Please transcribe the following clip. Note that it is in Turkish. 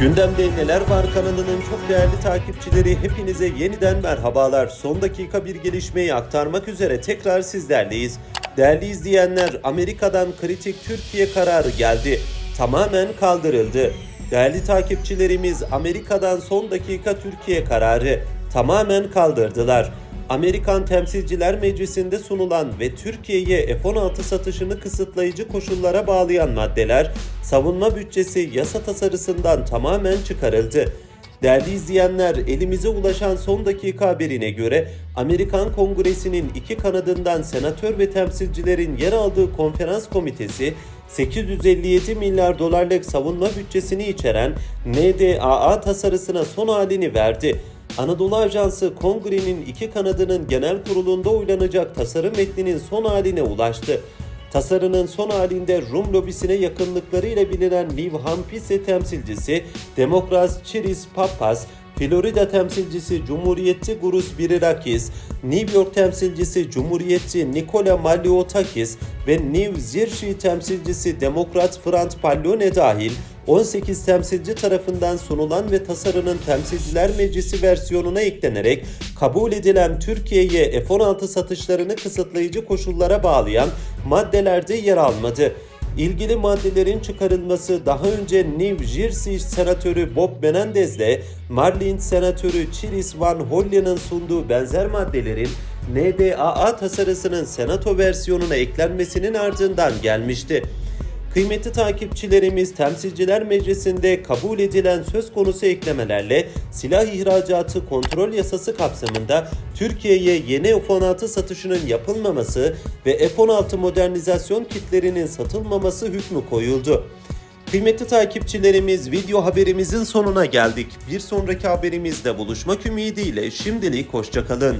Gündemde Neler Var kanalının çok değerli takipçileri hepinize yeniden merhabalar. Son dakika bir gelişmeyi aktarmak üzere tekrar sizlerleyiz. Değerli izleyenler Amerika'dan kritik Türkiye kararı geldi. Tamamen kaldırıldı. Değerli takipçilerimiz Amerika'dan son dakika Türkiye kararı tamamen kaldırdılar. Amerikan Temsilciler Meclisi'nde sunulan ve Türkiye'ye F-16 satışını kısıtlayıcı koşullara bağlayan maddeler savunma bütçesi yasa tasarısından tamamen çıkarıldı. Değerli izleyenler, elimize ulaşan son dakika haberine göre Amerikan Kongresi'nin iki kanadından senatör ve temsilcilerin yer aldığı konferans komitesi 857 milyar dolarlık savunma bütçesini içeren NDAA tasarısına son halini verdi. Anadolu Ajansı kongrenin iki kanadının genel kurulunda oylanacak tasarı metninin son haline ulaştı. Tasarının son halinde Rum lobisine yakınlıklarıyla bilinen New Hampshire temsilcisi Demokrat Chiris Pappas, Florida temsilcisi Cumhuriyetçi Gurus Birirakis, New York temsilcisi Cumhuriyetçi Nikola Maliotakis ve New Jersey temsilcisi Demokrat Frant Pallone dahil 18 temsilci tarafından sunulan ve tasarının Temsilciler Meclisi versiyonuna eklenerek kabul edilen Türkiye'ye F-16 satışlarını kısıtlayıcı koşullara bağlayan maddelerde yer almadı. İlgili maddelerin çıkarılması daha önce New Jersey Senatörü Bob Menendez'le Maryland Senatörü Chiris Van Hollen'ın sunduğu benzer maddelerin NDAA tasarısının Senato versiyonuna eklenmesinin ardından gelmişti. Kıymetli takipçilerimiz Temsilciler Meclisi'nde kabul edilen söz konusu eklemelerle silah ihracatı kontrol yasası kapsamında Türkiye'ye yeni F-16 satışının yapılmaması ve F-16 modernizasyon kitlerinin satılmaması hükmü koyuldu. Kıymetli takipçilerimiz video haberimizin sonuna geldik. Bir sonraki haberimizde buluşmak ümidiyle şimdilik hoşçakalın.